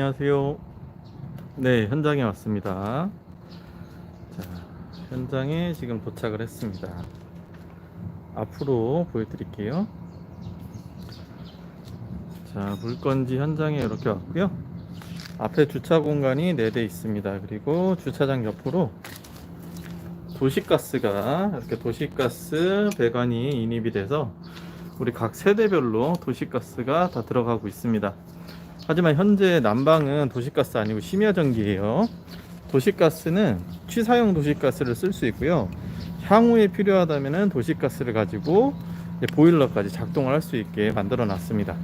안녕하세요. 네, 현장에 왔습니다. 자, 현장에 지금 도착을 했습니다. 앞으로 보여드릴게요. 자, 물건지 현장에 이렇게 왔고요. 앞에 주차 공간이 4대 있습니다. 그리고 주차장 옆으로 도시가스가 이렇게 도시가스 배관이 인입이 돼서 우리 각 세대별로 도시가스가 다 들어가고 있습니다. 하지만 현재 난방은 도시가스 아니고 심야 전기예요. 도시가스는 취사용 도시가스를 쓸 수 있고요. 향후에 필요하다면 도시가스를 가지고 보일러까지 작동을 할 수 있게 만들어 놨습니다.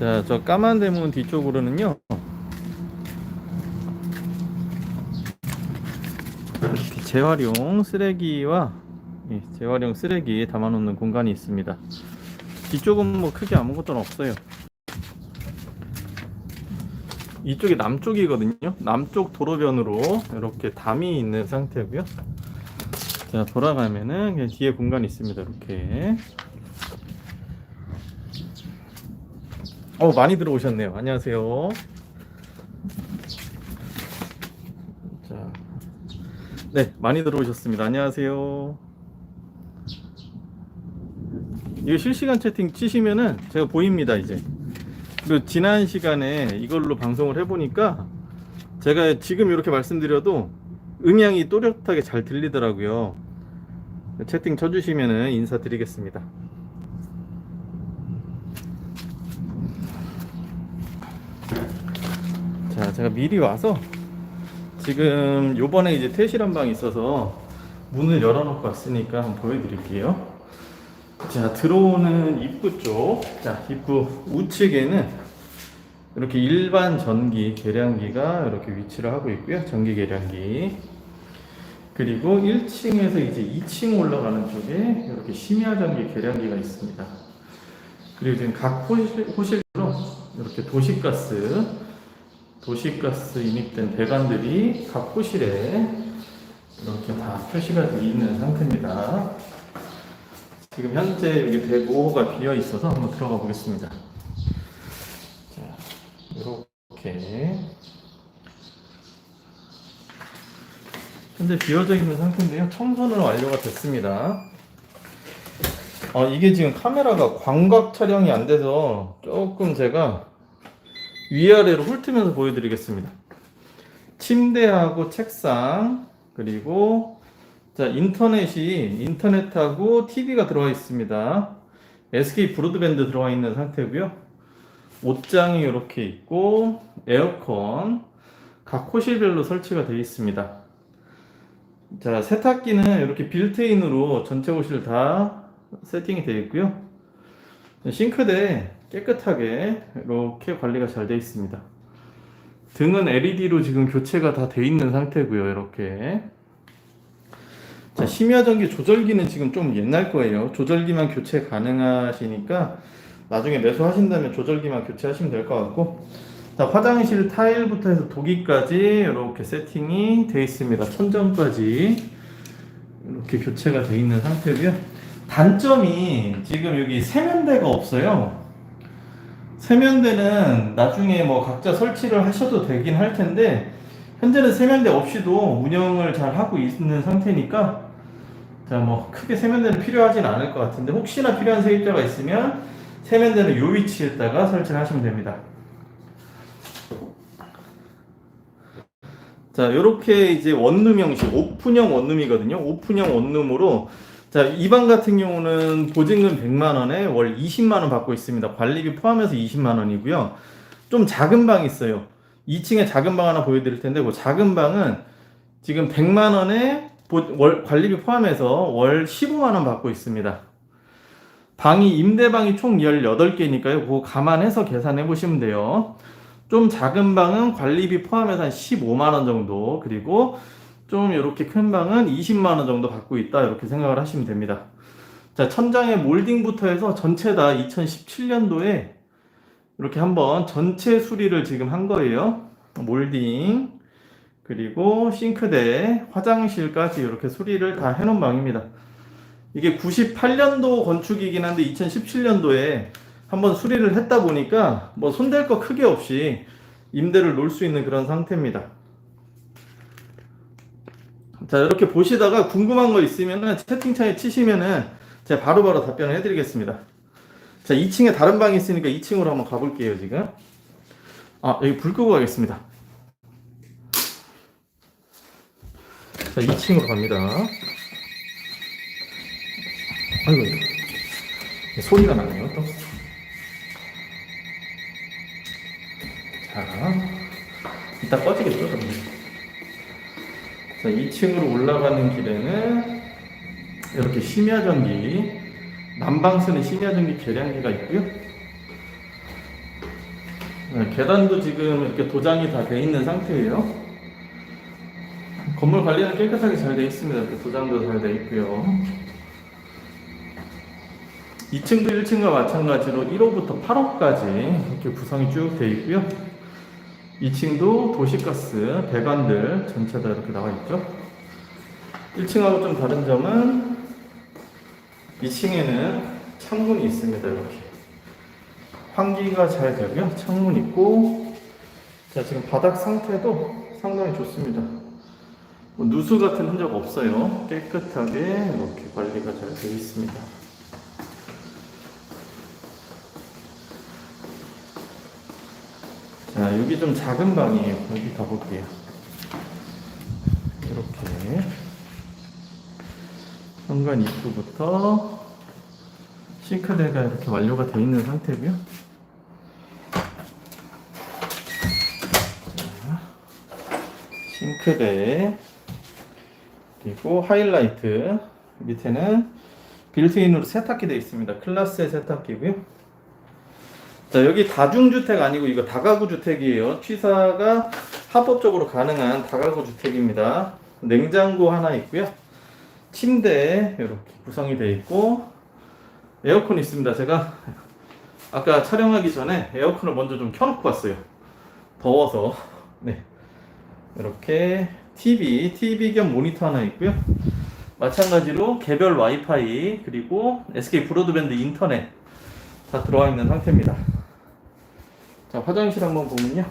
자, 저 까만 대문 뒤쪽으로는요. 재활용 쓰레기와 예, 재활용 쓰레기 담아놓는 공간이 있습니다. 뒤쪽은 뭐 크게 아무것도 없어요. 이쪽이 남쪽이거든요. 남쪽 도로변으로 이렇게 담이 있는 상태고요. 자 돌아가면은 뒤에 공간이 있습니다. 이렇게. 어 많이 들어오셨네요. 안녕하세요. 자, 네 많이 들어오셨습니다. 안녕하세요. 이거 실시간 채팅 치시면은 제가 보입니다 이제. 그리고 지난 시간에 이걸로 방송을 해보니까 제가 지금 이렇게 말씀드려도 음향이 또렷하게 잘 들리더라고요. 채팅 쳐주시면은 인사드리겠습니다. 자 제가 미리 와서 지금 요번에 이제 퇴실한 방이 있어서 문을 열어놓고 왔으니까 한번 보여드릴게요 자 들어오는 입구 쪽, 자 입구 우측에는 이렇게 일반 전기 계량기가 이렇게 위치를 하고 있고요. 전기 계량기. 그리고 1층에서 이제 2층 올라가는 쪽에 이렇게 심야 전기 계량기가 있습니다. 그리고 지금 각 호실, 호실로 이렇게 도시가스, 도시가스 인입된 배관들이 각 호실에 이렇게 다 표시가 되어 있는 상태입니다. 지금 현재 여기 대고가 비어 있어서 한번 들어가 보겠습니다. 자, 이렇게 현재 비어져 있는 상태인데요. 청소는 완료가 됐습니다. 어, 이게 지금 카메라가 광각 촬영이 안 돼서 조금 제가 위아래로 훑으면서 보여드리겠습니다. 침대하고 책상 그리고 자, 인터넷이 인터넷하고 TV가 들어와 있습니다. SK 브로드밴드 들어와 있는 상태고요. 옷장이 이렇게 있고 에어컨 각 호실별로 설치가 되어 있습니다. 자, 세탁기는 이렇게 빌트인으로 전체 호실 다 세팅이 되어 있고요. 싱크대 깨끗하게 이렇게 관리가 잘 되어 있습니다. 등은 LED로 지금 교체가 다 되어 있는 상태고요. 이렇게 자, 심야전기 조절기는 지금 좀 옛날 거예요. 조절기만 교체 가능하시니까 나중에 매수하신다면 조절기만 교체하시면 될 것 같고 자, 화장실 타일부터 해서 도기까지 이렇게 세팅이 되어 있습니다. 천정까지 이렇게 교체가 되어 있는 상태고요. 단점이 지금 여기 세면대가 없어요. 세면대는 나중에 뭐 각자 설치를 하셔도 되긴 할 텐데 현재는 세면대 없이도 운영을 잘 하고 있는 상태니까 자, 뭐 크게 세면대는 필요하진 않을 것 같은데 혹시나 필요한 세입자가 있으면 세면대는 요 위치에다가 설치를 하시면 됩니다. 자, 요렇게 이제 원룸 형식, 오픈형 원룸이거든요. 오픈형 원룸으로 자, 이 방 같은 경우는 보증금 100만 원에 월 20만 원 받고 있습니다. 관리비 포함해서 20만 원이고요. 좀 작은 방이 있어요. 2층에 작은 방 하나 보여드릴 텐데 그 작은 방은 지금 100만 원에 보- 월 관리비 포함해서 월 15만 원 받고 있습니다. 방이 임대방이 총 18개니까요. 그거 감안해서 계산해 보시면 돼요. 좀 작은 방은 관리비 포함해서 한 15만 원 정도 그리고 좀 이렇게 큰 방은 20만 원 정도 받고 있다 이렇게 생각을 하시면 됩니다. 자 천장의 몰딩부터 해서 전체 다 2017년도에 이렇게 한번 전체 수리를 지금 한 거예요. 몰딩 그리고 싱크대, 화장실까지 이렇게 수리를 다 해놓은 방입니다. 이게 98년도 건축이긴 한데 2017년도에 한번 수리를 했다 보니까 뭐 손댈 거 크게 없이 임대를 놓을 수 있는 그런 상태입니다. 자, 이렇게 보시다가 궁금한 거 있으면은 채팅창에 치시면은 제가 바로바로 답변을 해드리겠습니다. 자, 2층에 다른 방이 있으니까 2층으로 한번 가볼게요, 지금. 아, 여기 불 끄고 가겠습니다. 자, 2층으로 갑니다. 아이고, 이거. 소리가 나네요, 또. 자, 이따 꺼지겠죠, 그러면. 자, 2층으로 올라가는 길에는 이렇게 심야전기, 난방 쓰는 심야전기 계량기가 있고요. 네, 계단도 지금 이렇게 도장이 다 돼 있는 상태예요. 건물 관리는 깨끗하게 잘 돼 있습니다. 이렇게 도장도 잘 돼 있고요. 2층도 1층과 마찬가지로 1호부터 8호까지 이렇게 구성이 쭉 돼 있고요. 2층도 도시가스 배관들 전체 다 이렇게 나와 있죠. 1층하고 좀 다른 점은 2층에는 창문이 있습니다. 이렇게 환기가 잘 되고요. 창문 있고 자 지금 바닥 상태도 상당히 좋습니다. 뭐 누수 같은 흔적 없어요. 깨끗하게 이렇게 관리가 잘 되어 있습니다. 자, 여기 좀 작은 방이에요. 여기 가볼게요. 이렇게. 현관 입구부터 싱크대가 이렇게 완료가 되어 있는 상태고요. 자, 싱크대 그리고 하이라이트 밑에는 빌트인으로 세탁기 되어 있습니다. 클라스의 세탁기고요. 자, 여기 다중주택 아니고 이거 다가구 주택이에요. 취사가 합법적으로 가능한 다가구 주택입니다. 냉장고 하나 있고요. 침대 이렇게 구성이 되어 있고 에어컨 있습니다. 제가 아까 촬영하기 전에 에어컨을 먼저 좀 켜놓고 왔어요. 더워서 네 이렇게 TV, TV 겸 모니터 하나 있고요. 마찬가지로 개별 와이파이 그리고 SK 브로드밴드 인터넷 다 들어와 있는 상태입니다. 자, 화장실 한번 보면요.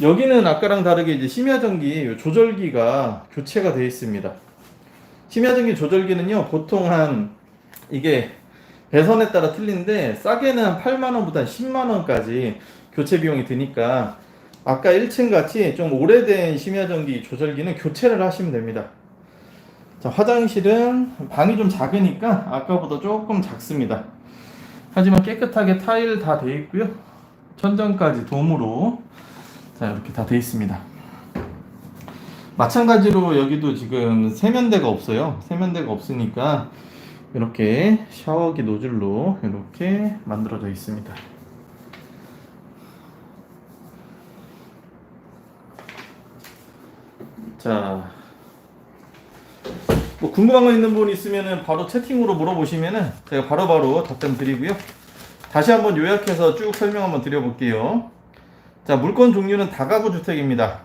여기는 아까랑 다르게 이제 심야전기 요 조절기가 교체가 되어 있습니다. 심야전기 조절기는요, 보통 한 이게 배선에 따라 틀린데 싸게는 한 8만원보다 10만원까지 교체 비용이 드니까 아까 1층 같이 좀 오래된 심야전기 조절기는 교체를 하시면 됩니다. 자, 화장실은 방이 좀 작으니까 아까보다 조금 작습니다. 하지만 깨끗하게 타일 다 되어 있고요. 천장까지 돔으로 자 이렇게 다 되어 있습니다. 마찬가지로 여기도 지금 세면대가 없어요. 세면대가 없으니까 이렇게 샤워기 노즐로 이렇게 만들어져 있습니다. 자, 뭐 궁금한 거 있는 분 있으면은 바로 채팅으로 물어보시면은 제가 바로 바로 답변 드리고요. 다시 한번 요약해서 쭉 설명 한번 드려볼게요. 자, 물건 종류는 다가구 주택입니다.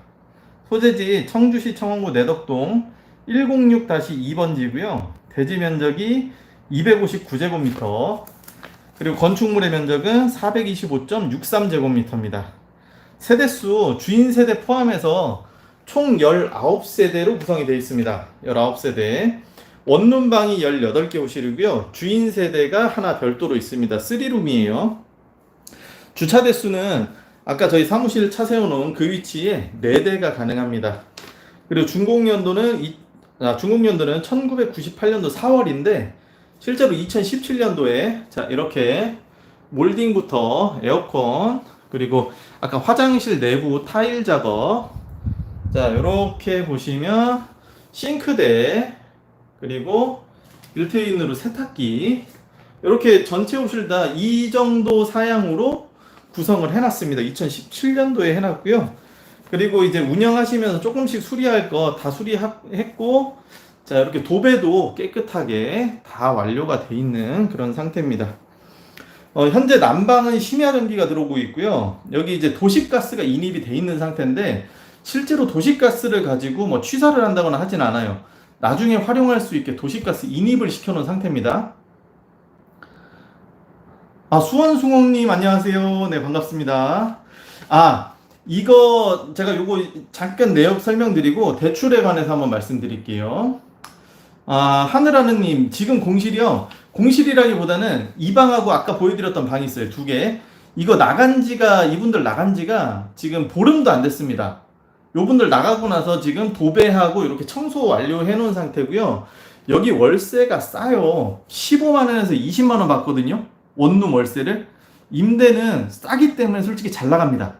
소재지 청주시 청원구 내덕동 106-2번지고요. 대지 면적이 259제곱미터. 그리고 건축물의 면적은 425.63제곱미터입니다. 세대수 주인 세대 포함해서 총 19세대로 구성이 되어 있습니다. 19세대. 원룸방이 18개 호실이고요. 주인 세대가 하나 별도로 있습니다. 3룸이에요. 주차 대수는 아까 저희 사무실 차 세워놓은 그 위치에 4대가 가능합니다. 그리고 준공연도는 이, 아, 준공연도는 1998년도 4월인데 실제로 2017년도에 자 이렇게 몰딩부터 에어컨 그리고 아까 화장실 내부 타일 작업 자 이렇게 보시면 싱크대 그리고 빌트인으로 세탁기 이렇게 전체 옷을 다 이 정도 사양으로 구성을 해놨습니다. 2017년도에 해놨고요. 그리고 이제 운영하시면서 조금씩 수리할 거 다 수리했고 자 이렇게 도배도 깨끗하게 다 완료가 돼 있는 그런 상태입니다. 어, 현재 난방은 심야 전기가 들어오고 있고요. 여기 이제 도시가스가 인입이 돼 있는 상태인데 실제로 도시가스를 가지고 뭐 취사를 한다거나 하진 않아요. 나중에 활용할 수 있게 도시가스 인입을 시켜놓은 상태입니다. 아, 수원숭홍님 안녕하세요. 네, 반갑습니다. 아, 이거 제가 요거 잠깐 내역 설명드리고 대출에 관해서 한번 말씀드릴게요. 아, 하늘하느님, 지금 공실이요. 공실이라기보다는 이 방하고 아까 보여드렸던 방이 있어요. 두 개. 이거 나간 지가, 이분들 나간 지가 지금 보름도 안 됐습니다. 요분들 나가고 나서 지금 도배하고 이렇게 청소 완료해 놓은 상태고요. 여기 월세가 싸요. 15만 원에서 20만 원 받거든요. 원룸 월세를. 임대는 싸기 때문에 솔직히 잘 나갑니다.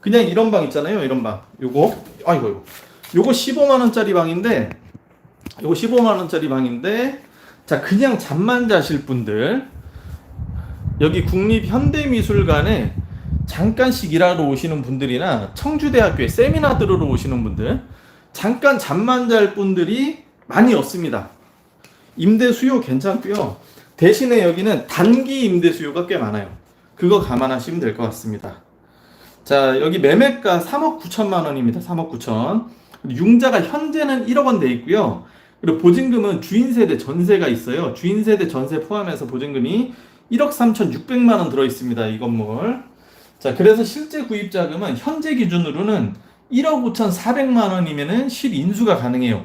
그냥 이런 방 있잖아요. 이런 방. 요거. 아이고, 이거. 요거 15만 원짜리 방인데, 요거 15만 원짜리 방인데, 자, 그냥 잠만 자실 분들, 여기 국립현대미술관에 잠깐씩 일하러 오시는 분들이나 청주대학교에 세미나 들으러 오시는 분들, 잠깐 잠만 잘 분들이 많이 없습니다. 임대 수요 괜찮고요. 대신에 여기는 단기 임대 수요가 꽤 많아요. 그거 감안하시면 될 것 같습니다. 자, 여기 매매가 3억 9천만 원입니다. 3억 9천. 융자가 현재는 1억 원 돼 있고요. 그리고 보증금은 주인 세대 전세가 있어요. 주인 세대 전세 포함해서 보증금이 1억 3천 6백만 원 들어 있습니다. 이 건물. 자, 그래서 실제 구입 자금은 현재 기준으로는 1억 5천 4백만 원이면은 실 인수가 가능해요.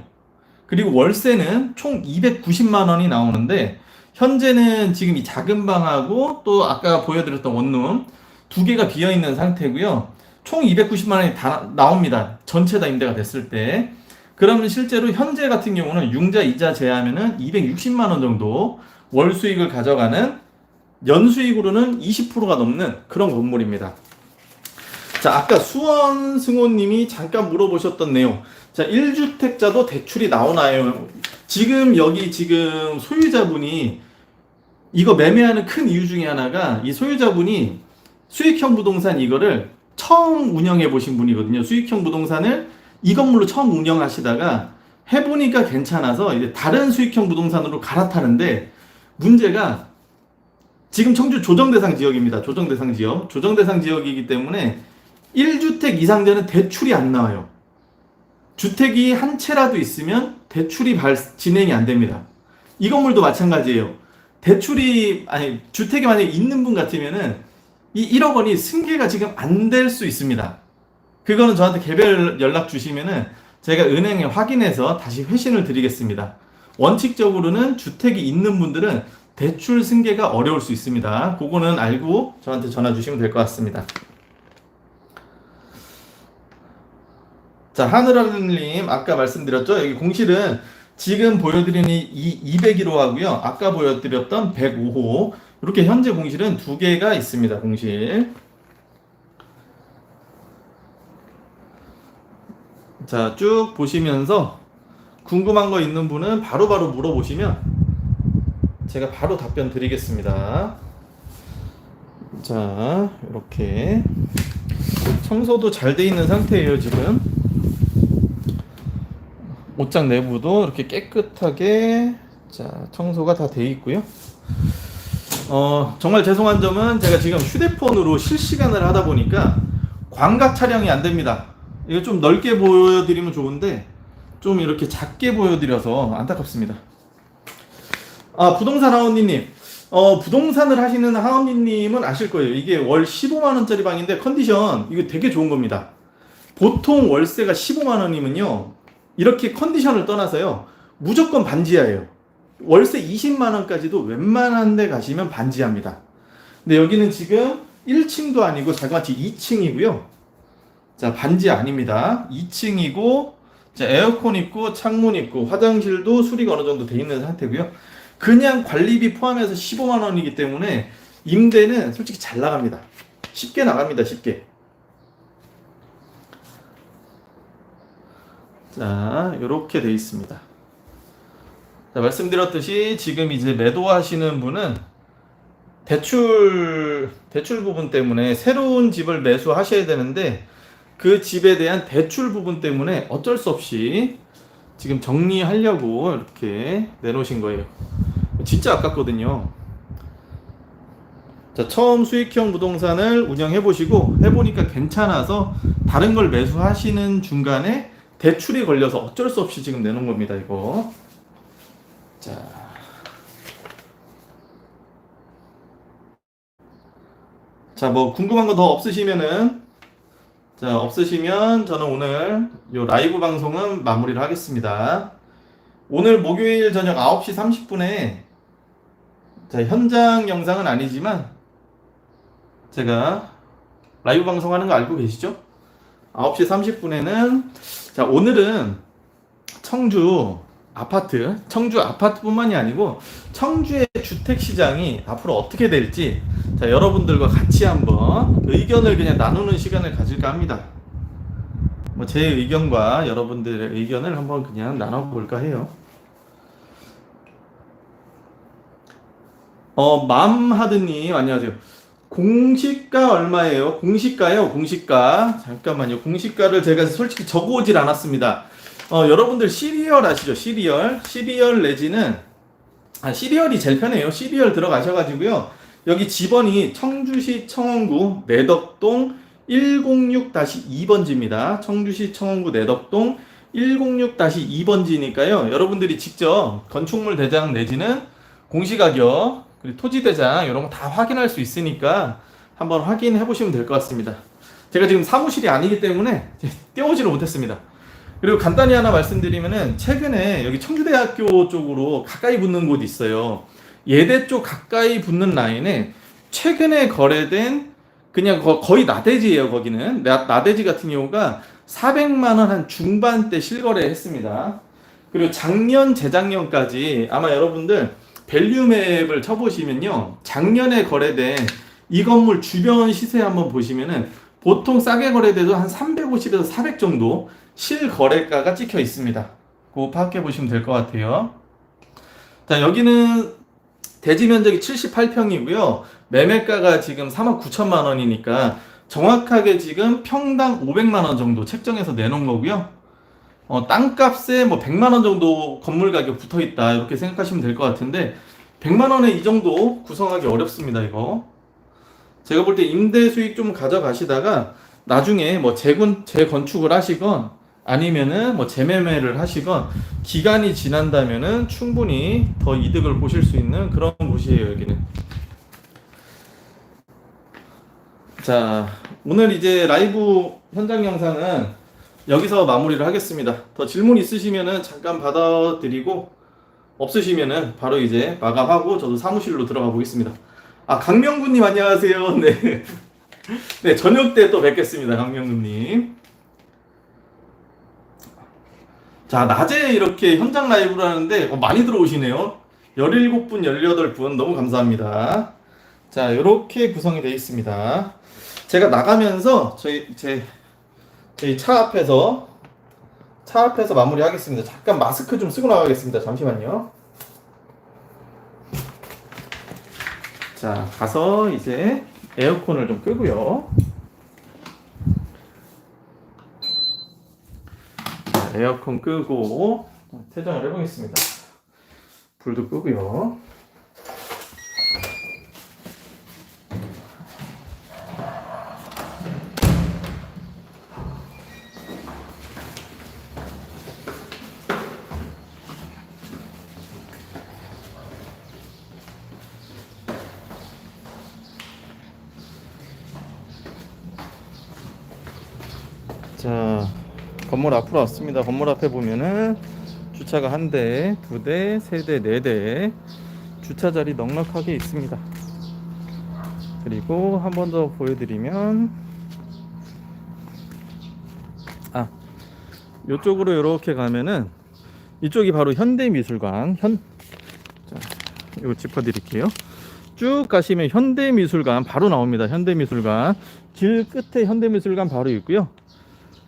그리고 월세는 총 290만 원이 나오는데 현재는 지금 이 작은 방하고 또 아까 보여드렸던 원룸 두 개가 비어 있는 상태고요. 총 290만 원이 다 나옵니다. 전체 다 임대가 됐을 때. 그러면 실제로 현재 같은 경우는 융자 이자 제하면은 260만 원 정도 월 수익을 가져가는 연수익으로는 20%가 넘는 그런 건물입니다. 자, 아까 수원 승호님이 잠깐 물어보셨던 내용. 자, 1주택자도 대출이 나오나요? 지금 여기 지금 소유자분이 이거 매매하는 큰 이유 중에 하나가 이 소유자분이 수익형 부동산 이거를 처음 운영해 보신 분이거든요. 수익형 부동산을 이 건물로 처음 운영하시다가 해보니까 괜찮아서 이제 다른 수익형 부동산으로 갈아타는데 문제가 지금 청주 조정대상 지역입니다. 조정대상 지역. 조정대상 지역이기 때문에 1주택 이상자는 대출이 안 나와요. 주택이 한 채라도 있으면 대출이 발, 진행이 안 됩니다. 이 건물도 마찬가지예요. 대출이, 아니, 주택이 만약에 있는 분 같으면은 이 1억 원이 승계가 지금 안 될 수 있습니다. 그거는 저한테 개별 연락 주시면은 제가 은행에 확인해서 다시 회신을 드리겠습니다. 원칙적으로는 주택이 있는 분들은 대출 승계가 어려울 수 있습니다. 그거는 알고 저한테 전화 주시면 될 것 같습니다. 자, 하늘하늘님, 아까 말씀드렸죠? 여기 공실은 지금 보여드리는 이 201호 하고요. 아까 보여드렸던 105호. 이렇게 현재 공실은 두 개가 있습니다. 공실. 자, 쭉 보시면서 궁금한 거 있는 분은 바로바로 바로 물어보시면 제가 바로 답변 드리겠습니다. 자, 이렇게 청소도 잘 돼 있는 상태예요, 지금. 옷장 내부도 이렇게 깨끗하게 자, 청소가 다 돼 있고요. 어, 정말 죄송한 점은 제가 지금 휴대폰으로 실시간을 하다 보니까 광각 촬영이 안 됩니다. 이거 좀 넓게 보여드리면 좋은데 좀 이렇게 작게 보여드려서 안타깝습니다. 아 부동산 하원니님 어 부동산을 하시는 하원니님은 아실 거예요. 이게 월 15만 원짜리 방인데 컨디션 이거 되게 좋은 겁니다. 보통 월세가 15만 원이면요 이렇게 컨디션을 떠나서요 무조건 반지하예요. 월세 20만 원까지도 웬만한 데 가시면 반지합니다. 근데 여기는 지금 1층도 아니고 자그마치 2층이고요. 자, 반지 아닙니다. 2층이고, 자, 에어컨 있고, 창문 있고, 화장실도 수리가 어느 정도 돼 있는 상태고요. 그냥 관리비 포함해서 15만 원이기 때문에 임대는 솔직히 잘 나갑니다. 쉽게 나갑니다. 쉽게. 자, 이렇게 돼 있습니다. 자, 말씀드렸듯이 지금 이제 매도하시는 분은 대출 대출 부분 때문에 새로운 집을 매수하셔야 되는데 그 집에 대한 대출 부분 때문에 어쩔 수 없이 지금 정리하려고 이렇게 내놓으신 거예요. 진짜 아깝거든요. 자, 처음 수익형 부동산을 운영해 보시고 해보니까 괜찮아서 다른 걸 매수하시는 중간에 대출이 걸려서 어쩔 수 없이 지금 내놓은 겁니다, 이거. 자. 자, 뭐 궁금한 거 더 없으시면은 자, 없으시면 저는 오늘 요 라이브 방송은 마무리를 하겠습니다. 오늘 목요일 저녁 9시 30분에 자, 현장 영상은 아니지만 제가 라이브 방송하는 거 알고 계시죠? 9시 30분에는 자, 오늘은 청주 아파트, 청주 아파트뿐만이 아니고 청주의 주택 시장이 앞으로 어떻게 될지 자, 여러분들과 같이 한번 의견을 그냥 나누는 시간을 가질까 합니다. 뭐 제 의견과 여러분들의 의견을 한번 그냥 나눠 볼까 해요. 어, 맘하드님, 안녕하세요. 공시가 얼마예요? 공시가요, 공시가. 잠깐만요. 공시가를 제가 솔직히 적어오질 않았습니다. 어, 여러분들 시리얼 아시죠? 시리얼. 시리얼 내지는, 아, 시리얼이 제일 편해요. 시리얼 들어가셔가지고요. 여기 집원이 청주시 청원구 내덕동 106-2번지입니다. 청주시 청원구 내덕동 106-2번지니까요. 여러분들이 직접 건축물 대장 내지는 공시가격, 그리고 토지 대장 이런 거 다 확인할 수 있으니까 한번 확인해 보시면 될 것 같습니다. 제가 지금 사무실이 아니기 때문에 띄워오지를 못했습니다. 그리고 간단히 하나 말씀드리면은 최근에 여기 청주대학교 쪽으로 가까이 붙는 곳이 있어요. 예대 쪽 가까이 붙는 라인에 최근에 거래된 그냥 거, 거의 나대지예요 거기는 나, 나대지 같은 경우가 400만 원 한 중반대 실거래 했습니다. 그리고 작년 재작년까지 아마 여러분들 밸류맵을 쳐보시면요 작년에 거래된 이 건물 주변 시세 한번 보시면은 보통 싸게 거래돼도 한 350에서 400 정도 실거래가가 찍혀 있습니다. 그거 파악해 보시면 될 것 같아요. 자 여기는 대지 면적이 78평이고요. 매매가가 지금 4만 9천만 원이니까 정확하게 지금 평당 500만 원 정도 책정해서 내놓은 거고요. 어, 땅값에 뭐 100만 원 정도 건물 가격 붙어 있다 이렇게 생각하시면 될 것 같은데 100만 원에 이 정도 구성하기 어렵습니다 이거. 제가 볼 때 임대 수익 좀 가져가시다가 나중에 뭐 재건 재건축을 하시건 아니면은 뭐 재매매를 하시건 기간이 지난다면은 충분히 더 이득을 보실 수 있는 그런 곳이에요 여기는. 자 오늘 이제 라이브 현장 영상은 여기서 마무리를 하겠습니다. 더 질문 있으시면은 잠깐 받아드리고 없으시면은 바로 이제 마감하고 저도 사무실로 들어가 보겠습니다. 아 강명구님 안녕하세요. 네. 네 저녁 때 또 뵙겠습니다. 강명구님. 자, 낮에 이렇게 현장 라이브를 하는데 어, 많이 들어오시네요. 17분, 18분 너무 감사합니다. 자, 이렇게 구성이 되어 있습니다. 제가 나가면서 저희 제 저희 차 앞에서 차 앞에서 마무리하겠습니다. 잠깐 마스크 좀 쓰고 나가겠습니다. 잠시만요. 자, 가서 이제 에어컨을 좀 끄고요. 자, 에어컨 끄고 퇴장을 해보겠습니다. 불도 끄고요. 건물 앞으로 왔습니다. 건물 앞에 보면은 주차가 한 대, 두 대, 세 대, 네 대. 주차 자리 넉넉하게 있습니다. 그리고 한 번 더 보여드리면, 아, 이쪽으로 이렇게 가면은 이쪽이 바로 현대미술관. 현, 자, 이거 짚어드릴게요. 쭉 가시면 현대미술관 바로 나옵니다. 현대미술관. 길 끝에 현대미술관 바로 있고요.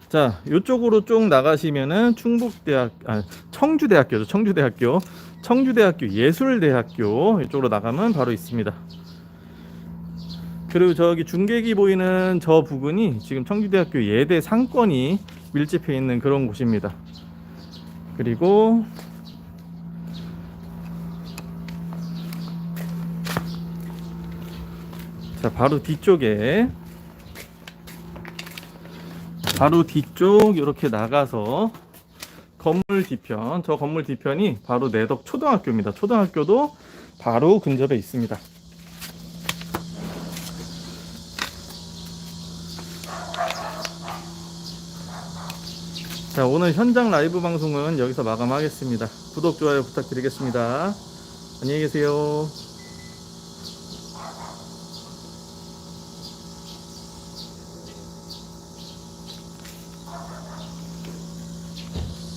자, 이쪽으로 쭉 나가시면은 충북대학, 아, 청주대학교죠. 청주대학교. 청주대학교 예술대학교. 이쪽으로 나가면 바로 있습니다. 그리고 저기 중계기 보이는 저 부근이 지금 청주대학교 예대 상권이 밀집해 있는 그런 곳입니다. 그리고 자, 바로 뒤쪽에 바로 뒤쪽 이렇게 나가서 건물 뒤편 저 건물 뒤편이 바로 내덕 초등학교입니다. 초등학교도 바로 근접에 있습니다. 자, 오늘 현장 라이브 방송은 여기서 마감하겠습니다. 구독, 좋아요 부탁드리겠습니다. 안녕히 계세요.